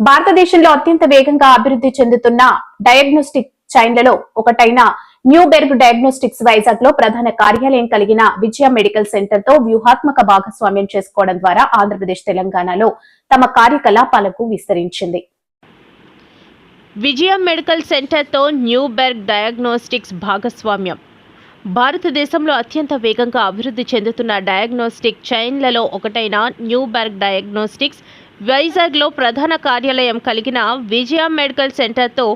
భారతదేశంలో అత్యంత వేగంగా అభివృద్ధి చెందుతున్న డయాగ్నోస్టిక్ చైన్లలో ఒకటైన న్యూబెర్గ్ డయాగ్నోస్టిక్స్ వైజాగ్లో ప్రధాన కార్యాలయం కలిగిన విజయ మెడికల్ సెంటర్తో వ్యూహాత్మక భాగస్వామ్యం చేసుకోవడం ద్వారా ఆంధ్రప్రదేశ్ తెలంగాణలో తమ కార్యకలాపాలకు విస్తరించింది. విజయ మెడికల్ సెంటర్తో న్యూబెర్గ్ డయాగ్నోస్టిక్స్ భాగస్వామ్యం. భారతదేశంలో అత్యంత వేగంగా అభివృద్ధి చెందుతున్న డయాగ్నోస్టిక్ చైన్లలో ఒకటైన న్యూబెర్గ్ డయాగ్నోస్టిక్స్ వైజాగ్లో ప్రధాన కార్యాలయం కలిగిన విజయ మెడికల్ సెంటర్తో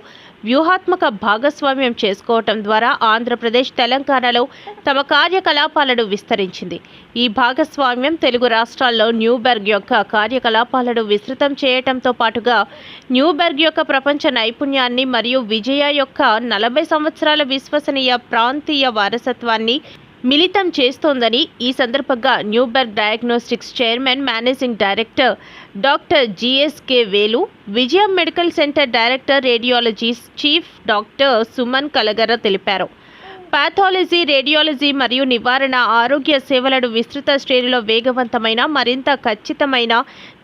వ్యూహాత్మక భాగస్వామ్యం చేసుకోవటం ద్వారా ఆంధ్రప్రదేశ్ తెలంగాణలో తమ కార్యకలాపాలను విస్తరించింది. ఈ భాగస్వామ్యం తెలుగు రాష్ట్రాల్లో న్యూబెర్గ్ యొక్క కార్యకలాపాలను విస్తృతం చేయటంతో పాటుగా న్యూబెర్గ్ యొక్క ప్రపంచ నైపుణ్యాన్ని మరియు విజయ యొక్క నలభై సంవత్సరాల విశ్వసనీయ ప్రాంతీయ వారసత్వాన్ని మిళితం చేస్తోందని ఈ సందర్భంగా Neuberg diagnostics chairman managing director doctor GSK Velu Vijayam medical centre director radiology chief doctor Suman Kalagara తెలిపారు. పాథాలజీ రేడియాలజీ మరియు నివారణ ఆరోగ్య సేవలను విస్తృత శ్రేణిలో వేగవంతమైన మరింత ఖచ్చితమైన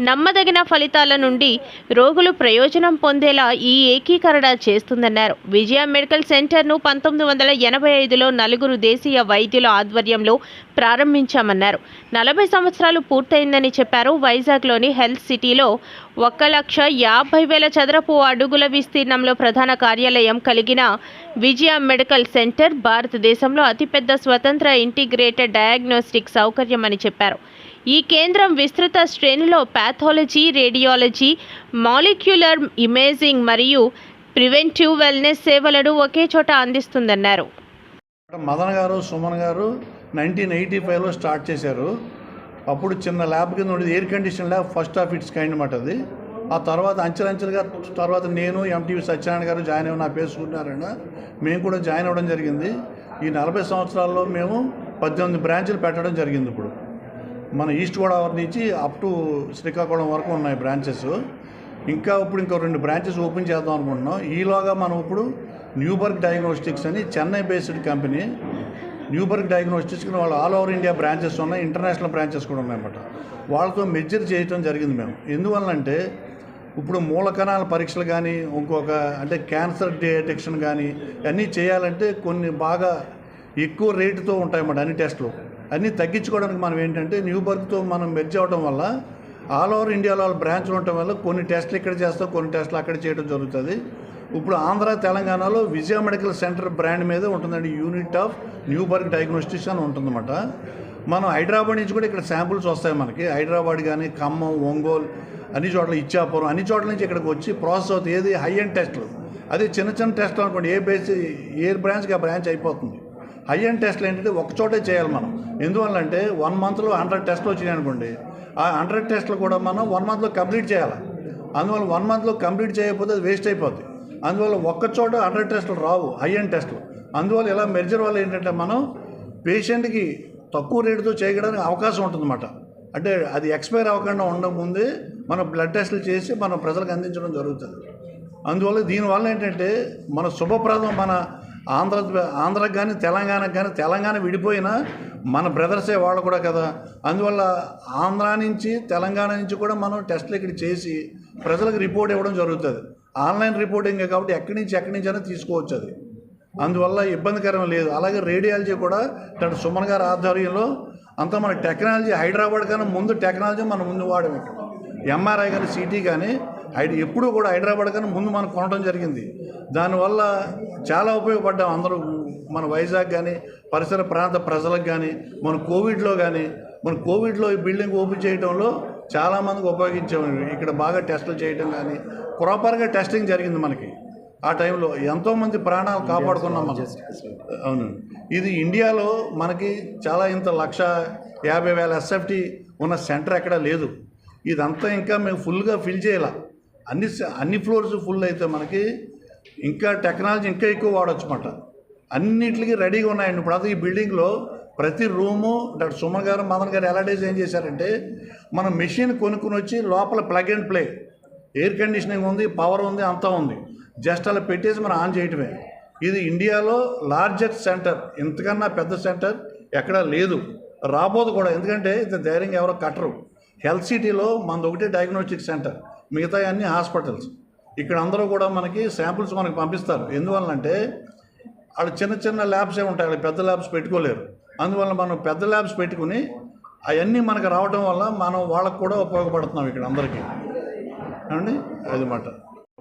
నమ్మదగిన ఫలితాల నుండి రోగులు ప్రయోజనం పొందేలా ఈ ఏకీకరణ చేస్తుందన్నారు. విజయ మెడికల్ సెంటర్ను పంతొమ్మిది వందల ఎనభై ఐదులో నలుగురు దేశీయ వైద్యుల ఆధ్వర్యంలో ప్రారంభించామన్నారు. నలభై సంవత్సరాలు పూర్తయిందని చెప్పారు. వైజాగ్లోని హెల్త్ సిటీలో ఒక లక్ష యాభై వేల చదరపు అడుగుల విస్తీర్ణంలో ప్రధాన కార్యాలయం కలిగిన విజయ మెడికల్ సెంటర్ భారతదేశంలో అతిపెద్ద స్వతంత్ర ఇంటిగ్రేటెడ్ డయాగ్నోస్టిక్ సౌకర్యం అని చెప్పారు. ఈ కేంద్రం విస్తృత శ్రేణిలో పాథాలజీ రేడియాలజీ మాలిక్యులర్ ఇమేజింగ్ మరియు ప్రివెంటివ్ వెల్నెస్ సేవలను ఒకే చోట అందిస్తుందన్నారు. మదన్ గారు సుమన్ గారు నైన్టీన్ ఎయిటీ ఫైవ్లో స్టార్ట్ చేశారు. అప్పుడు చిన్న ల్యాబ్ కింద ఉండేది air condition lab first of its kind అనమాట అది. ఆ తర్వాత అంచెలంచెలుగా తర్వాత నేను ఎంటీవీ సత్యనారాయణ గారు జాయిన్ అయ్యి నా పేరు సూర్యనారాయణ మేము కూడా జాయిన్ అవ్వడం జరిగింది. ఈ నలభై సంవత్సరాల్లో మేము పద్దెనిమిది బ్రాంచులు పెట్టడం జరిగింది ఇప్పుడు. మన ఈస్ట్ గోదావరి నుంచి అప్ టు శ్రీకాకుళం వరకు ఉన్నాయి బ్రాంచెస్. ఇంకా ఇప్పుడు ఇంకో రెండు బ్రాంచెస్ ఓపెన్ చేద్దాం అనుకుంటున్నాం. ఈలోగా మనం ఇప్పుడు న్యూబర్గ్ డయాగ్నోస్టిక్స్ అని Chennai based company Neuberg diagnostics వాళ్ళు ఆల్ ఓవర్ ఇండియా బ్రాంచెస్ ఉన్నాయి ఇంటర్నేషనల్ బ్రాంచెస్ కూడా ఉన్నాయన్నమాట. వాళ్ళతో మెజర్ చేయటం జరిగింది మేము. ఎందువల్లంటే ఇప్పుడు మూలకణాల పరీక్షలు కానీ ఇంకొక అంటే క్యాన్సర్ డిటెక్షన్ కానీ అన్నీ చేయాలంటే కొన్ని బాగా ఎక్కువ రేటుతో ఉంటాయన్నమాట అన్ని టెస్టులు. అన్నీ తగ్గించుకోవడానికి మనం ఏంటంటే న్యూబర్గ్తో మనం మెర్జ్ అవ్వడం వల్ల ఆల్ ఓవర్ ఇండియాలో వాళ్ళ బ్రాంచ్లు ఉండటం వల్ల కొన్ని టెస్టులు ఇక్కడ చేస్తాం కొన్ని టెస్టులు అక్కడ చేయడం జరుగుతుంది. ఇప్పుడు ఆంధ్ర తెలంగాణలో విజయ మెడికల్ సెంటర్ బ్రాండ్ మీద ఉంటుందండి యూనిట్ ఆఫ్ న్యూబర్గ్ డయాగ్నోస్టిక్స్ అని ఉంటుందన్నమాట. మనం హైదరాబాద్ నుంచి కూడా ఇక్కడ శాంపుల్స్ వస్తాయి మనకి. హైదరాబాద్ కానీ ఖమ్మం ఒంగోలు అన్ని చోట్ల ఇచ్చాపురం అన్ని చోట్ల నుంచి ఇక్కడికి వచ్చి ప్రాసెస్ అవుతుంది. ఏది? హై అండ్ టెస్టులు అదే చిన్న చిన్న టెస్ట్లు అనుకోండి ఏ బేస్ ఏ బ్రాంచ్కి ఆ బ్రాంచ్ అయిపోతుంది. హై అండ్ టెస్ట్లు ఏంటంటే ఒక చోటే చేయాలి మనం. ఎందువల్లంటే వన్ మంత్లో హండ్రెడ్ టెస్ట్లు వచ్చినాయి అనుకోండి ఆ హండ్రెడ్ టెస్ట్లు కూడా మనం వన్ మంత్లో కంప్లీట్ చేయాలి. అందువల్ల వన్ మంత్లో కంప్లీట్ చేయకపోతే అది వేస్ట్ అయిపోద్ది. అందువల్ల ఒక్క చోట హండ్రెడ్ టెస్టులు రావు హై అండ్ టెస్టులు అందువల్ల ఇలా మెర్జర్ వల్ల ఏంటంటే మనం పేషెంట్కి తక్కువ రేటుతో చేయడానికి అవకాశం ఉంటుందన్నమాట. అంటే అది ఎక్స్పైర్ అవ్వకుండా ఉండకముందే మనం బ్లడ్ టెస్టులు చేసి మనం ప్రజలకు అందించడం జరుగుతుంది. అందువల్ల దీనివల్ల ఏంటంటే మన శుభప్రదం మన ఆంధ్ర ఆంధ్రకు కానీ తెలంగాణకు కానీ తెలంగాణ విడిపోయినా మన బ్రదర్సే వాళ్ళు కూడా కదా. అందువల్ల ఆంధ్ర నుంచి తెలంగాణ నుంచి కూడా మనం టెస్టులు ఇక్కడ చేసి ప్రజలకు రిపోర్ట్ ఇవ్వడం జరుగుతుంది. ఆన్లైన్ రిపోర్టింగ్ కాబట్టి ఎక్కడి నుంచి ఎక్కడి నుంచి అయినా తీసుకోవచ్చు అది. అందువల్ల ఇబ్బందికరం లేదు. అలాగే రేడియాలజీ కూడా తన సుమన్ గారి ఆధ్వర్యంలో అంతా మన టెక్నాలజీ హైదరాబాద్ కన్నా ముందు టెక్నాలజీ మనం ముందు వాడడం ఎంఆర్ఐ కానీ సిటీ కానీ ఎప్పుడూ కూడా హైదరాబాద్ కన్నా ముందు మనం కొనడం జరిగింది. దానివల్ల చాలా ఉపయోగపడ్డాం అందరూ. మన వైజాగ్ కానీ పరిసర ప్రాంత ప్రజలకు కానీ మన కోవిడ్లో కానీ మన కోవిడ్లో ఈ బిల్డింగ్ ఓపెన్ చేయడంలో చాలామందికి ఉపయోగించాము ఇక్కడ బాగా టెస్టులు చేయడం కానీ ప్రాపర్గా టెస్టింగ్ జరిగింది మనకి. ఆ టైంలో ఎంతోమంది ప్రాణాలు కాపాడుకున్నాం మనం. అవును. ఇది ఇండియాలో మనకి చాలా ఇంత లక్ష యాభై వేల ఎస్ఎఫ్టీ ఉన్న సెంటర్ ఎక్కడ లేదు. ఇదంతా ఇంకా మేము ఫుల్గా ఫిల్ చేయాల. అన్ని అన్ని ఫ్లోర్స్ ఫుల్ అయితే మనకి ఇంకా టెక్నాలజీ ఇంకా ఎక్కువ వాడచ్చు అన్నమాట అన్నిటికీ రెడీగా ఉన్నాయండి. ఇప్పుడు అదే ఈ బిల్డింగ్లో ప్రతి రూము డాక్టర్ సుమన్ గారు మదన్ గారు ఎలా డిజైన్ చేశారంటే మనం మెషిన్ కొనుక్కుని వచ్చి లోపల plug and play. Air conditioning ఉంది పవర్ ఉంది అంతా ఉంది. జస్ట్ అలా పెట్టేసి మనం ఆన్ చేయటమే. ఇది ఇండియాలో లార్జెస్ట్ సెంటర్. ఇంతకన్నా పెద్ద సెంటర్ ఎక్కడా లేదు. రాబోదు కూడా. ఎందుకంటే ఇంత ధైర్యంగా ఎవరో కట్టరు. హెల్త్ సిటీలో మనది ఒకటే డయాగ్నోస్టిక్ సెంటర్ మిగతా అన్ని హాస్పిటల్స్ ఇక్కడ అందరూ కూడా మనకి శాంపుల్స్ మనకి పంపిస్తారు ఎందువల్లంటే వాళ్ళు చిన్న చిన్న ల్యాబ్సే ఉంటాయి వాళ్ళు పెద్ద ల్యాబ్స్ పెట్టుకోలేరు అందువల్ల మనం పెద్ద ల్యాబ్స్ పెట్టుకుని అవన్నీ మనకు రావడం వల్ల మనం వాళ్ళకు కూడా ఉపయోగపడుతున్నాం ఇక్కడ అందరికీ అండి అది మాట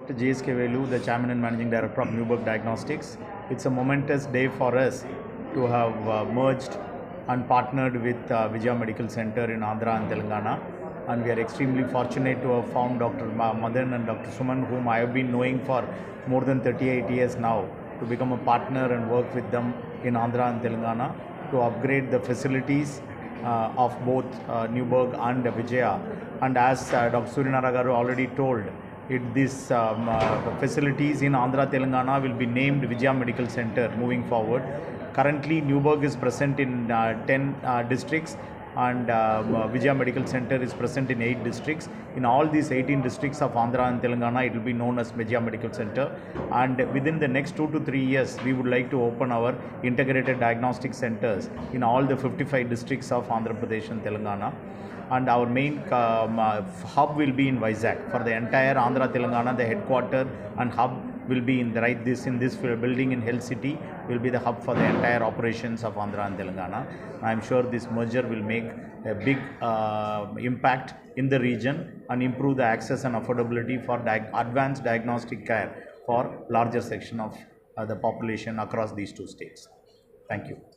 Dr. J.S. Velu, the Chairman and Managing Director of Newburgh Diagnostics. It's a momentous day for us to have uh, and partnered with uh, Vijaya Medical Center in Andhra and Telangana. And we are extremely fortunate to have found Dr. Ma- Madan and Dr. Suman, whom I have been knowing for more than 38 years now, to become a partner and work with them in Andhra and Telangana to upgrade the facilities uh, of both uh, Newburgh and Vijaya. And as uh, Dr. Suryanara Garu already told, it, this um, uh, facilities in Andhra Telangana will be named Vijaya Medical Center moving forward. Currently, Newburgh is present in uh, 10 uh, districts and um, Vijaya Medical Center is present in 8 districts. In all these 18 districts of Andhra and Telangana, it will be known as Vijaya Medical Center. And within the next 2 to 3 years, we would like to open our integrated diagnostic centers in all the 55 districts of Andhra Pradesh and Telangana and our main um, hub will be in Vizag for the entire Andhra Telangana. The headquarter and hub will be in the right this in this building in Hill City will be the hub for the entire operations of Andhra and Telangana. I am sure this merger will make a big uh, impact in the region and improve the access and affordability for diag- advanced diagnostic care for larger section of uh, the population across these two states. Thank you.